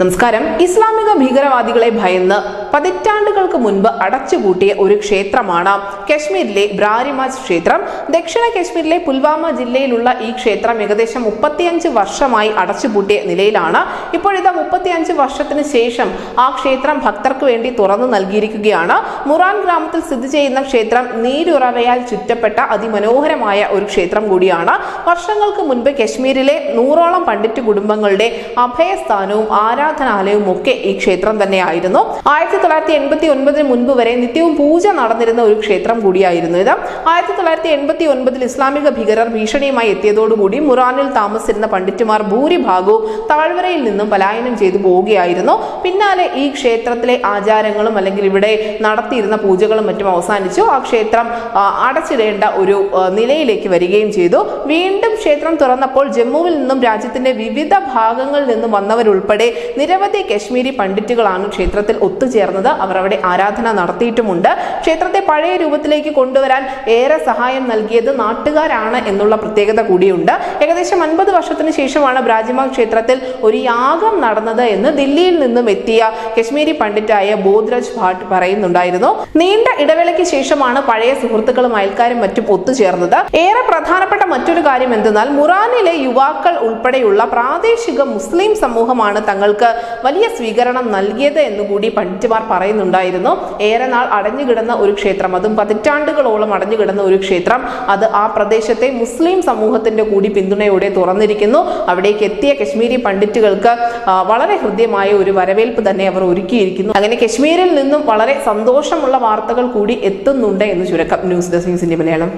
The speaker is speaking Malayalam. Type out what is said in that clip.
നമസ്കാരം. ഇസ്ലാമിക ഭീകരവാദികളെ ഭയന്ന് പതിറ്റാണ്ടുകൾക്ക് മുൻപ് അടച്ചുപൂട്ടിയ ഒരു ക്ഷേത്രമാണ് കശ്മീരിലെ ബ്രാരിമാജ് ക്ഷേത്രം. ദക്ഷിണ കശ്മീരിലെ പുൽവാമ ജില്ലയിലുള്ള ഈ ക്ഷേത്രം ഏകദേശം മുപ്പത്തിയഞ്ച് വർഷമായി അടച്ചുപൂട്ടിയ നിലയിലാണ്. ഇപ്പോഴിതാ മുപ്പത്തിയഞ്ച് വർഷത്തിന് ശേഷം ആ ക്ഷേത്രം ഭക്തർക്ക് വേണ്ടി തുറന്നു നൽകിയിരിക്കുകയാണ്. മുറാൻ ഗ്രാമത്തിൽ സ്ഥിതി ചെയ്യുന്ന ക്ഷേത്രം നീരുറവയാൽ ചുറ്റപ്പെട്ട അതിമനോഹരമായ ഒരു ക്ഷേത്രം കൂടിയാണ്. വർഷങ്ങൾക്ക് മുൻപ് കശ്മീരിലെ നൂറോളം പണ്ഡിറ്റ് കുടുംബങ്ങളുടെ അഭയസ്ഥാനവും ആരാധനാലയവും ഒക്കെ ഈ ക്ഷേത്രം തന്നെയായിരുന്നു. ആയിരത്തി തൊള്ളായിരത്തി എൺപത്തി ഒൻപതിന് മുൻപ് വരെ നിത്യവും പൂജ നടന്നിരുന്ന ഒരു ക്ഷേത്രം കൂടിയായിരുന്നു ഇത്. ആയിരത്തി തൊള്ളായിരത്തി എൺപത്തി ഒൻപതിൽ ഇസ്ലാമിക ഭീകരർ ഭീഷണിയുമായി എത്തിയതോടുകൂടി മുറാനിൽ താമസിച്ചിരുന്ന പണ്ഡിറ്റുമാർ ഭൂരിഭാഗവും താഴ്വരയിൽ നിന്നും പലായനം ചെയ്തു പോവുകയായിരുന്നു. പിന്നാലെ ഈ ക്ഷേത്രത്തിലെ ആചാരങ്ങളും അല്ലെങ്കിൽ ഇവിടെ നടത്തിയിരുന്ന പൂജകളും മറ്റും അവസാനിച്ചു. ആ ക്ഷേത്രം അടച്ചിടേണ്ട ഒരു നിലയിലേക്ക് വരികയും ചെയ്തു. വീണ്ടും ക്ഷേത്രം തുറന്നപ്പോൾ ജമ്മുവിൽ നിന്നും രാജ്യത്തിന്റെ വിവിധ ഭാഗങ്ങളിൽ നിന്നും വന്നവരുൾപ്പെടെ നിരവധി കശ്മീരി പണ്ഡിറ്റുകളാണ് ക്ഷേത്രത്തിൽ ഒത്തുചേർന്നത്. അവർ അവിടെ ആരാധന നടത്തിയിട്ടുമുണ്ട്. ക്ഷേത്രത്തെ പഴയ രൂപത്തിലേക്ക് കൊണ്ടുവരാൻ ഏറെ സഹായം നൽകിയത് നാട്ടുകാരാണ് എന്നുള്ള പ്രത്യേകത കൂടിയുണ്ട്. ഏകദേശം അൻപത് വർഷത്തിന് ശേഷമാണ് ബ്രാജിമ ക്ഷേത്രത്തിൽ ഒരു യാഗം നടന്നത് എന്ന് ദില്ലിയിൽ നിന്നും എത്തിയ കശ്മീരി പണ്ഡിറ്റായ ബോധ്രജ് ഭാട്ട് പറയുന്നുണ്ടായിരുന്നു. നീണ്ട ഇടവേളയ്ക്ക് ശേഷമാണ് പഴയ സുഹൃത്തുക്കളും അയൽക്കാരും മറ്റും ഒത്തുചേർന്നത്. ഏറെ പ്രധാനപ്പെട്ട മറ്റൊരു കാര്യം എന്തെന്നാൽ മുറാനിലെ യുവാക്കൾ ഉൾപ്പെടെയുള്ള പ്രാദേശിക മുസ്ലിം സമൂഹമാണ് തങ്ങൾക്ക് വലിയ സ്വീകരണം നൽകിയത് എന്നുകൂടി പണ്ഡിറ്റുമാർ പറയുന്നുണ്ടായിരുന്നു ഏറെ നാൾ അടഞ്ഞുകിടന്ന ഒരു ക്ഷേത്രം അതും പതിറ്റാണ്ടുകളോളം അടഞ്ഞുകിടന്ന ഒരു ക്ഷേത്രം അത് ആ പ്രദേശത്തെ മുസ്ലിം സമൂഹത്തിന്റെ കൂടി പിന്തുണയോടെ തുറന്നിരിക്കുന്നു. അവിടേക്ക് എത്തിയ കശ്മീരി പണ്ഡിറ്റുകൾക്ക് വളരെ ഹൃദ്യമായ ഒരു വരവേൽപ്പ് തന്നെ അവർ ഒരുക്കിയിരിക്കുന്നു. അങ്ങനെ കശ്മീരിൽ നിന്നും വളരെ സന്തോഷമുള്ള വാർത്തകൾ കൂടി എത്തുന്നുണ്ട് എന്ന് ചുരുക്കം ന്യൂസ് ഡെസ്ക് ന്യൂസിന്റെ മലയാളം.